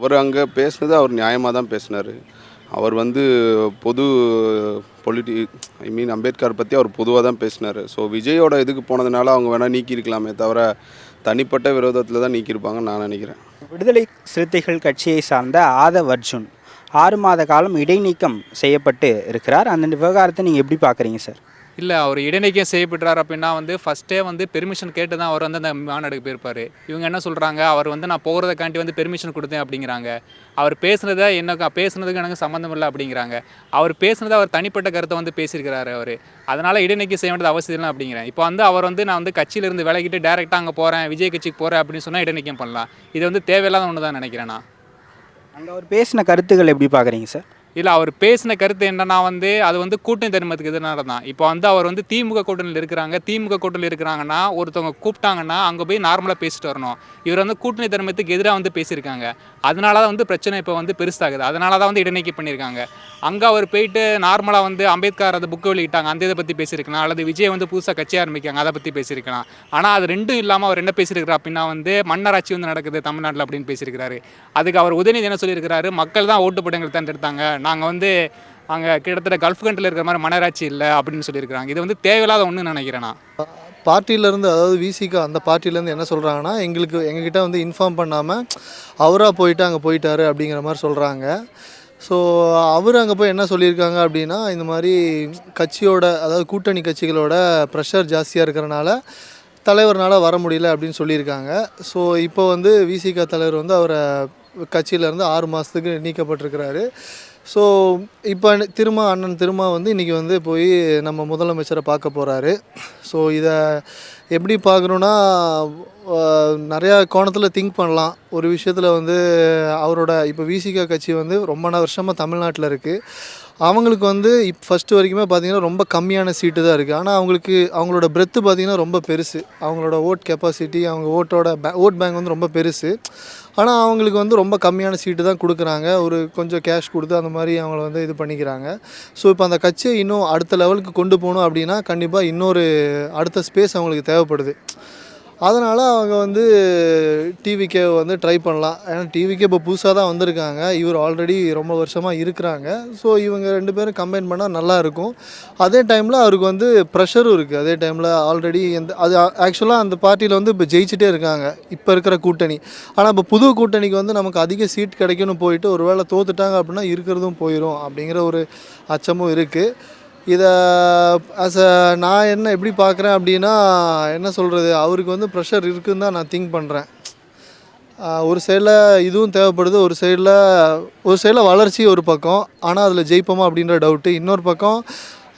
அவர் அங்கே பேசினது அவர் நியாயமாக தான் பேசினார். அவர் வந்து பொது பொலிட்டி ஐ மீன் அம்பேத்கர் பற்றி அவர் பொதுவாக தான் பேசினார். ஸோ விஜயோட இதுக்கு போனதுனால அவங்க வேணால் நீக்கியிருக்கலாமே தவிர தனிப்பட்ட விரோதத்தில் தான் நீக்கியிருப்பாங்கன்னு நான் நினைக்கிறேன். விடுதலை சிறுத்தைகள் கட்சியை சார்ந்த ஆதவ் அர்ஜுன் ஆறு மாத காலம் இடைநீக்கம் செய்யப்பட்டு இருக்கிறார். அந்த விவகாரத்தை நீங்கள் எப்படி பார்க்குறீங்க சார்? இல்லை அவர் இடைநீக்கம் செய்யப்படுறார் அப்படின்னா வந்து ஃபஸ்ட்டே வந்து பெர்மிஷன் கேட்டு தான் அவர் வந்து அந்த மாநாடுக்கு போயிருப்பார். இவங்க என்ன சொல்கிறாங்க அவர் வந்து நான் போகிறதுக்காண்டி வந்து பெர்மிஷன் கொடுத்தேன் அப்படிங்கிறாங்க. அவர் பேசுனதை எனக்கு பேசுனதுக்கு எனக்கு சம்மந்தம் இல்லை அப்படிங்கிறாங்க. அவர் பேசுனதை அவர் தனிப்பட்ட கருத்தை வந்து பேசியிருக்கிறாரு அவர். அதனால் இடைநீக்கம் செய்ய வேண்டியது அவசியம் இல்லை அப்படிங்கிறேன் இப்போ வந்து அவர் வந்து நான் வந்து கட்சியிலிருந்து விலகிட்டு டேரெக்டாக அங்கே போகிறேன் விஜய் கட்சிக்கு போகிறேன் அப்படின்னு சொன்னால் இடைநீக்கம் பண்ணலாம். இது வந்து தேவையில்லாத ஒன்று தான் நினைக்கிறேன் நான். அங்கே அவர் பேசின கருத்துக்கள் எப்படி பார்க்குறீங்க சார்? இல்லை அவர் பேசின கருத்து என்னன்னா வந்து அது வந்து கூட்டணி தர்மத்துக்கு எதிராக தான். இப்போ வந்து அவர் வந்து திமுக கூட்டணியில் இருக்கிறாங்க திமுக கூட்டணியில் இருக்கிறாங்கன்னா ஒருத்தவங்க கூப்பிட்டாங்கன்னா அங்கே போய் நார்மலாக பேசிட்டு வரணும். இவர் வந்து கூட்டணி தர்மத்துக்கு எதிராக வந்து பேசியிருக்காங்க. அதனால தான் வந்து பிரச்சனை இப்போ வந்து பெருசாகுது. அதனால தான் வந்து இடைநீக்கி பண்ணியிருக்காங்க. அங்கே அவர் போயிட்டு நார்மலாக வந்து அம்பேத்கர் அதை புக்கு வெளியிட்டாங்க. அந்த இதை பற்றி பேசியிருக்கலாம். அல்லது விஜய் வந்து புதுசாக கட்சி ஆரம்பிக்காங்க அதை பற்றி பேசியிருக்கலாம். ஆனால் அது ரெண்டும் இல்லாமல் அவர் என்ன பேசியிருக்கிறார் அப்படின்னா வந்து மன்னராட்சி வந்து நடக்குது தமிழ்நாட்டில் அப்படின்னு பேசியிருக்கிறாரு. அதுக்கு அவர் உதயநிதி என்ன சொல்லியிருக்கிறாரு? மக்கள் தான் ஓட்டு போட்டு எங்களுக்கு தேர்ந்தெடுத்தாங்க நாங்கள் வந்து அங்கே கிட்டத்தட்ட கல்ஃப் கண்ட்ரியில் இருக்கிற மாதிரி மனராட்சி இல்லை அப்படின்னு சொல்லியிருக்கிறாங்க. இது வந்து தேவையில்லாத ஒன்று நினைக்கிறேன் நான். பார்ட்டியிலேருந்து அதாவது விசிக்கு அந்த பார்ட்டிலேருந்து என்ன சொல்கிறாங்கன்னா எங்களுக்கு எங்ககிட்ட வந்து இன்ஃபார்ம் பண்ணாமல் அவராக போயிட்டு அங்கே போயிட்டாரு அப்படிங்கிற மாதிரி சொல்கிறாங்க ஸோ அவர் அங்கே போய் என்ன சொல்லியிருக்காங்க அப்படின்னா இந்த மாதிரி கட்சியோட அதாவது கூட்டணி கட்சிகளோட ப்ரெஷர் ஜாஸ்தியாக இருக்கிறனால தலைவர்னால் வர முடியல அப்படின்னு சொல்லியிருக்காங்க. ஸோ இப்போ வந்து விசிக தலைவர் வந்து அவரை கட்சியிலேருந்து ஆறு மாதத்துக்கு நீக்கப்பட்டிருக்கிறாரு. ஸோ இப்போ திரும்ப அண்ணன் திரும்ப வந்து இன்றைக்கி வந்து போய் நம்ம முதலமைச்சரை பார்க்க போகிறாரு ஸோ இதை எப்படி பார்க்கணுன்னா நிறையா கோணத்தில் திங்க் பண்ணலாம். ஒரு விஷயத்தில் வந்து அவரோட இப்போ விசிகா கட்சி வந்து ரொம்ப வருஷமாக தமிழ்நாட்டில் இருக்குது அவங்களுக்கு வந்து இப் ஃபஸ்ட்டு வரைக்குமே பார்த்தீங்கன்னா ரொம்ப கம்மியான சீட்டு தான் இருக்குது ஆனால் அவங்களுக்கு அவங்களோட பிரெத்து பார்த்திங்கன்னா ரொம்ப பெருசு. அவங்களோட ஓட் கெப்பாசிட்டி அவங்க ஓட்டோட பே ஓட் பேங்க் வந்து ரொம்ப பெருசு. ஆனால் அவங்களுக்கு வந்து ரொம்ப கம்மியான சீட்டு தான் கொடுக்குறாங்க. ஒரு கொஞ்சம் கேஷ் கொடுத்து அந்த மாதிரி மாதிரி அவங்கள வந்து இது பண்ணிக்கிறாங்க. ஸோ இப்போ அந்த கட்சியை இன்னும் அடுத்த லெவலுக்கு கொண்டு போகணும் அப்படின்னா கண்டிப்பாக இன்னொரு அடுத்த ஸ்பேஸ் அவங்களுக்கு தேவைப்படுது. அதனால் அவங்க வந்து டிவிக்கே வந்து ட்ரை பண்ணலாம். ஏன்னா டிவிக்கே இப்போ புதுசாக தான் வந்திருக்காங்க. இவர் ஆல்ரெடி ரொம்ப வருஷமாக இருக்கிறாங்க. ஸோ இவங்க ரெண்டு பேரும் கம்பைன் பண்ணால் நல்லா இருக்கும். அதே டைமில் அவருக்கு வந்து ப்ரெஷரும் இருக்குது அதே டைமில் ஆல்ரெடி எந்த அது ஆக்சுவலாக அந்த பார்ட்டியில் வந்து இப்போ ஜெயிச்சிட்டே இருக்காங்க. இப்போ இருக்கிற கூட்டணி. ஆனால் இப்போ புது கூட்டணிக்கு வந்து நமக்கு அதிக சீட் கிடைக்கும்னு போயிட்டு ஒரு வேளை தோத்துட்டாங்க அப்படின்னா இருக்கிறதும் போயிடும் அப்படிங்கிற ஒரு அச்சமும் இருக்குது இதை ஆஸ் அ நான் என்ன எப்படி பார்க்குறேன் அப்படின்னா என்ன சொல்கிறது அவருக்கு வந்து ப்ரெஷர் இருக்குன்னு தான் நான் திங்க் பண்ணுறேன் ஒரு சைடில் இதுவும் தேவைப்படுது ஒரு சைடில் ஒரு சைடில் வளர்ச்சி ஒரு பக்கம் ஆனால் அதில் ஜெயிப்போமா அப்படின்ற டவுட்டு இன்னொரு பக்கம்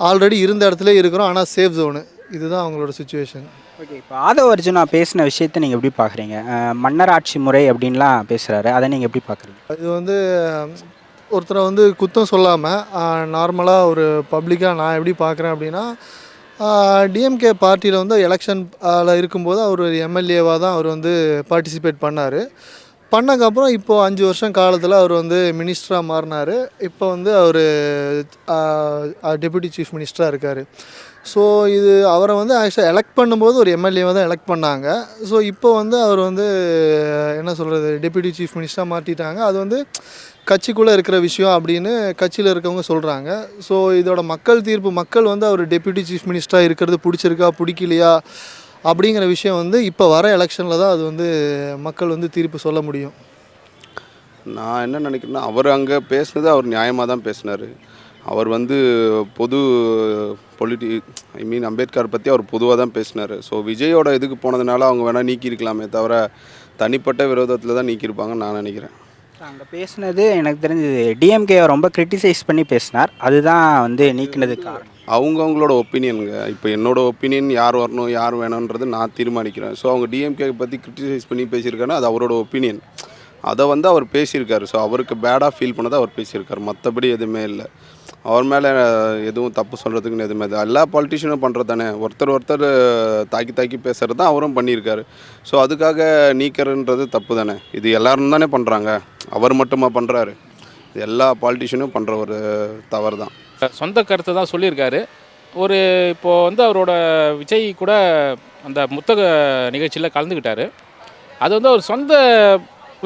ஆல்ரெடி இருந்த இடத்துல இருக்கிறோம் ஆனால் சேஃப் ஜோனு இதுதான் அவங்களோட சுச்சுவேஷன் ஓகே இப்போ ஆதவ் அர்ஜுனா பேசின விஷயத்தை நீங்கள் எப்படி பார்க்குறீங்க? மன்னராட்சி முறை அப்படின்லாம் பேசுகிறாரு அதை நீங்கள் எப்படி பார்க்குறீங்க? இது வந்து ஒருத்தரை வந்து குத்தம் சொல்லாமல் நார்மலாக ஒரு பப்ளிக்காக நான் எப்படி பார்க்குறேன் அப்படின்னா டிஎம்கே பார்ட்டியில் வந்து எலெக்ஷனில் இருக்கும்போது அவர் ஒரு எம்எல்ஏவாக தான் அவர் வந்து பார்ட்டிசிபேட் பண்ணார். பண்ணக்கப்புறம் இப்போது அஞ்சு வருஷம் காலத்தில் அவர் வந்து மினிஸ்டராக மாறினார். இப்போ வந்து அவர் டெபுட்டி சீஃப் மினிஸ்டராக இருக்கார். ஸோ இது அவரை வந்து ஆக்சுவலாக எலெக்ட் பண்ணும்போது ஒரு எம்எல்ஏவை தான் எலெக்ட் பண்ணாங்க. ஸோ இப்போ வந்து அவர் வந்து என்ன சொல்கிறது டெபியூட்டி சீஃப் மினிஸ்டராக மாற்றிட்டாங்க அது வந்து கட்சிக்குள்ளே இருக்கிற விஷயம் அப்படின்னு கட்சியில் இருக்கவங்க சொல்கிறாங்க ஸோ இதோட மக்கள் தீர்ப்பு மக்கள் வந்து அவர் டெப்யூட்டி சீஃப் மினிஸ்டராக இருக்கிறது பிடிச்சிருக்கா பிடிக்கலையா அப்படிங்கிற விஷயம் வந்து இப்போ வர எலெக்ஷனில் தான் அது வந்து மக்கள் வந்து தீர்ப்பு சொல்ல முடியும். நான் என்ன நினைக்கிறேன்னா அவர் அங்கே பேசுனது அவர் நியாயமாக தான் பேசினார். அவர் வந்து பொது பொலிட்டி ஐ மீன் அம்பேத்கர் பற்றி அவர் பொதுவாக தான் பேசினார். ஸோ விஜயோட இதுக்கு போனதுனால அவங்க வேணால் நீக்கியிருக்கலாமே தவிர தனிப்பட்ட விரோதத்தில் தான் நீக்கியிருப்பாங்கன்னு நான் நினைக்கிறேன். அங்கே பேசுனது எனக்கு தெரிஞ்சது டிஎம்கே ரொம்ப கிரிட்டிசைஸ் பண்ணி பேசினார். அதுதான் வந்து நீக்கினதுக்கு காரணம். அவங்கவுங்களோட ஒப்பீனியனுங்க இப்போ என்னோட ஒப்பீனியன் யார் வரணும் யார் வேணுன்றது நான் தீர்மானிக்கிறேன். ஸோ அவங்க டிஎம்கே பற்றி கிரிட்டிசைஸ் பண்ணி பேசியிருக்காங்கன்னா அது அவரோட ஒப்பீனியன் அதை வந்து அவர் பேசியிருக்காரு. ஸோ அவருக்கு பேடாக ஃபீல் பண்ணதை அவர் பேசியிருக்காரு. மற்றபடி எதுவுமே இல்லை. அவர் மேலே எதுவும் தப்பு சொல்கிறதுக்குன்னு எதுவுமே இது எல்லா பாலிட்டிஷியனும் பண்ணுறது தானே ஒருத்தர் ஒருத்தர் தாக்கி தாக்கி பேசுகிறது தான் அவரும் பண்ணியிருக்காரு. ஸோ அதுக்காக நீக்கிறன்றது தப்பு தானே இது எல்லோரும் தானே பண்ணுறாங்க அவர் மட்டுமா பண்ணுறாரு இது எல்லா பாலிட்டிஷியனும் பண்ணுற ஒரு தவறு தான் சொந்த கருத்தை தான் சொல்லியிருக்காரு. ஒரு இப்போது வந்து அவரோட விஜய் கூட அந்த புத்தக நிகழ்ச்சியில் கலந்துக்கிட்டார். அது வந்து அவர் சொந்த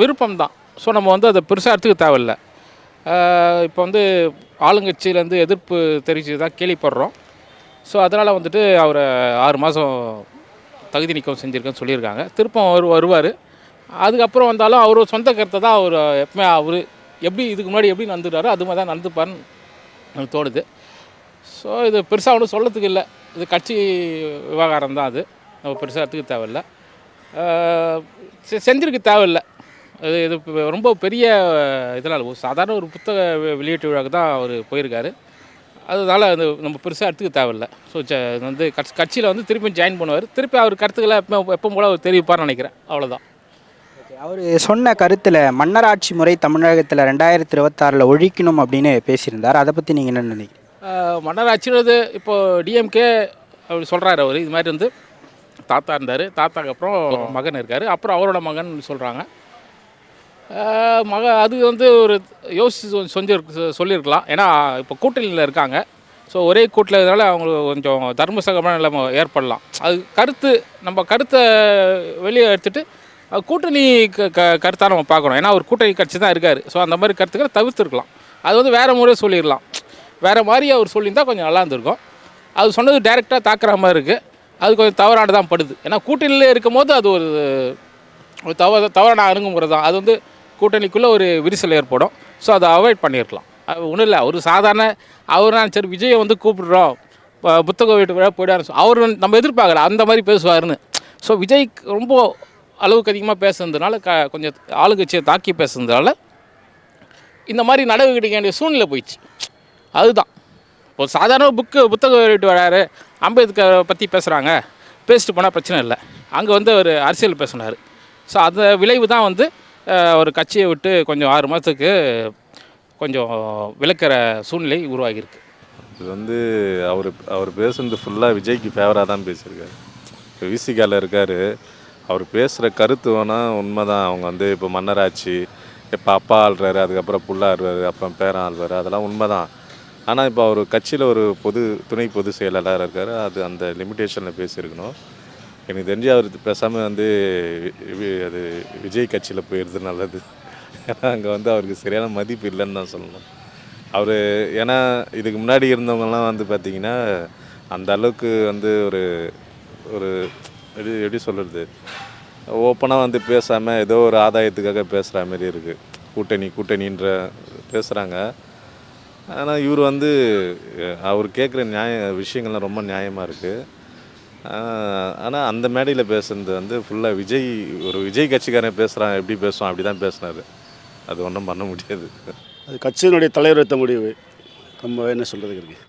விருப்பம் தான் ஸோ நம்ம வந்து அதை பெருசாக எடுத்துக்க தேவையில்ல. இப்போ வந்து ஆளுங்கட்சியிலேருந்து எதிர்ப்பு தெரிவித்து தான் கேள்விப்படுறோம். ஸோ அதனால் வந்துட்டு அவரை ஆறு மாதம் தகுதி நீக்கம் செஞ்சுருக்கேன்னு சொல்லியிருக்காங்க. திருப்பம் அவர் வருவார். அதுக்கப்புறம் வந்தாலும் அவர் சொந்த கருத்தை தான் அவர் எப்பவுமே அவர் எப்படி இதுக்கு முன்னாடி எப்படி நடந்துட்டாரோ அது மாதிரி தான் நடந்துப்பார்னு எனக்கு தோணுது. ஸோ இது பெருசாக ஒன்றும் சொல்லத்துக்கு இல்லை. இது கட்சி விவகாரம் தான் அது. நம்ம பெருசாக எடுத்துக்க தேவையில்லை. செ- செஞ்சிருக்க தேவையில்லை. இது இது ரொம்ப பெரிய இதனால் ஒரு சாதாரண ஒரு புத்தக வெளியீட்டு விழாக்கு தான் அவர் போயிருக்காரு. அதனால அது நம்ம பெருசாக எடுத்துக்க தேவையில்ல. ஸோ வந்து கட்சி கட்சியில் வந்து திருப்பி ஜாயின் பண்ணுவார். திருப்பி அவர் கருத்துக்களை எப்போ எப்போ போல அவர் தெரிவிப்பார்னு நினைக்கிறேன். அவ்வளோதான் அவர் சொன்ன கருத்தில் மன்னராட்சி முறை தமிழகத்தில் ரெண்டாயிரத்தி இருபத்தாறில் ஒழிக்கணும் அப்படின்னு பேசியிருந்தார். அதை பற்றி நீங்கள் என்ன நினைக்கிறீங்க? மன்னராட்சின்றது இப்போ டிஎம்கே அப்படி சொல்கிறாரு அவர் இது மாதிரி வந்து தாத்தா இருந்தார். தாத்தாக்கு அப்புறம் மகன் இருக்கார். அப்புறம் அவரோட மகன் சொல்கிறாங்க மக அது வந்து ஒரு யோசிச்சு சொ- சொல்லி சொல்லியிருக்கலாம் ஏன்னா இப்போ கூட்டணியில் இருக்காங்க. ஸோ ஒரே கூட்டில் இதனால அவங்களுக்கு கொஞ்சம் தர்ம நிலைமை ஏற்படலாம். அது கருத்து நம்ம கருத்தை வெளியே எடுத்துகிட்டு கூட்டணி க க கருத்தாக நம்ம பார்க்கணும். ஏன்னா ஒரு கூட்டணி கட்சி தான் இருக்கார். ஸோ அந்த மாதிரி கருத்துக்களை தவிர்த்துருக்கலாம். அது வந்து வேறு முறையை சொல்லிடலாம். வேறு மாதிரி அவர் சொல்லியிருந்தால் கொஞ்சம் நல்லா இருந்திருக்கும். அது சொன்னது டைரெக்டாக தாக்குற மாதிரி இருக்குது அது கொஞ்சம் தவறானதான் படுது. ஏன்னா கூட்டணியில் இருக்கும்போது அது ஒரு ஒரு தவ தவறான அணுகுமுறை தான் அது வந்து கூட்டணிக்குள்ளே ஒரு விரிசல் ஏற்படும். ஸோ அதை அவாய்ட் பண்ணியிருக்கலாம் அது ஒன்றும் இல்லை. ஒரு சாதாரண அவர் நான் சரி விஜயை வந்து கூப்பிடுறோம். இப்போ புத்தக வீட்டு விழா போயிடாரு. அவர் வந்து நம்ம எதிர்பார்க்கல. அந்த மாதிரி பேசுவாருன்னு. ஸோ விஜய் ரொம்ப அளவுக்கு அதிகமாக பேசுனதுனால க கொஞ்சம் ஆளுங்கட்சியை தாக்கி பேசுனதுனால இந்த மாதிரி நடவடிக்கை வேண்டிய சூழ்நிலை போயிடுச்சு. அதுதான். ஒரு சாதாரண புக்கு புத்தக வெளியிட்டு வராரு அம்பேத்கரை பற்றி பேசுகிறாங்க பேசிட்டு போனால் பிரச்சனை இல்லை. அங்கே வந்து அவர் அரசியல் பேசினார். ஸோ அந்த விளைவு தான் வந்து ஒரு கட்சியை விட்டு கொஞ்சம் ஆறு மாதத்துக்கு கொஞ்சம் விளக்கிற சூழ்நிலை உருவாகியிருக்கு. இது வந்து அவர் அவர் பேசுனது ஃபுல்லாக விஜய்க்கு ஃபேவராக தான் பேசியிருக்காரு. இப்போ விசிகாவில் இருக்கார். அவர் பேசுகிற கருத்து வேணால் உண்மை தான் அவங்க வந்து இப்போ மன்னராட்சி இப்போ அப்பா ஆள்றாரு அதுக்கப்புறம் புள்ள ஆடுறாரு அப்புறம் பேரன் ஆள்வார் அதெல்லாம் உண்மை தான் ஆனால் இப்போ அவர் கட்சியில் ஒரு பொது துணை பொது செயலாளராக இருக்கார். அது அந்த லிமிட்டேஷனில் பேசியிருக்கணும். எனக்கு தெரிஞ்சு அவர் பேசாமல் வந்து அது விஜய் கட்சியில் போயிடுறது நல்லது. ஏன்னா அங்கே வந்து அவருக்கு சரியான மதிப்பு இல்லைன்னு தான் சொல்லணும். அவர் ஏன்னா இதுக்கு முன்னாடி இருந்தவங்கலாம் வந்து பார்த்திங்கன்னா அந்த அளவுக்கு வந்து ஒரு ஒரு எப்படி எப்படி சொல்கிறது ஓப்பனாக வந்து பேசாமல் ஏதோ ஒரு ஆதாயத்துக்காக பேசுகிற மாதிரி இருக்குது கூட்டணி கூட்டணின்ற பேசுகிறாங்க ஆனால் இவர் வந்து அவர் கேட்குற நியாய விஷயங்கள்லாம் ரொம்ப நியாயமாக இருக்குது ஆனால் அந்த மேடையில் பேசுனது வந்து ஃபுல்லாக விஜய் ஒரு விஜய் கட்சிக்காரன் பேசுகிறான் எப்படி பேசுவான் அப்படி தான் பேசினார். அது ஒன்றும் பண்ண முடியாது. அது கட்சியினுடைய தலைவர் எடுத்த முடிவு. நம்ம என்ன சொல்கிறதுக்கு இருக்குது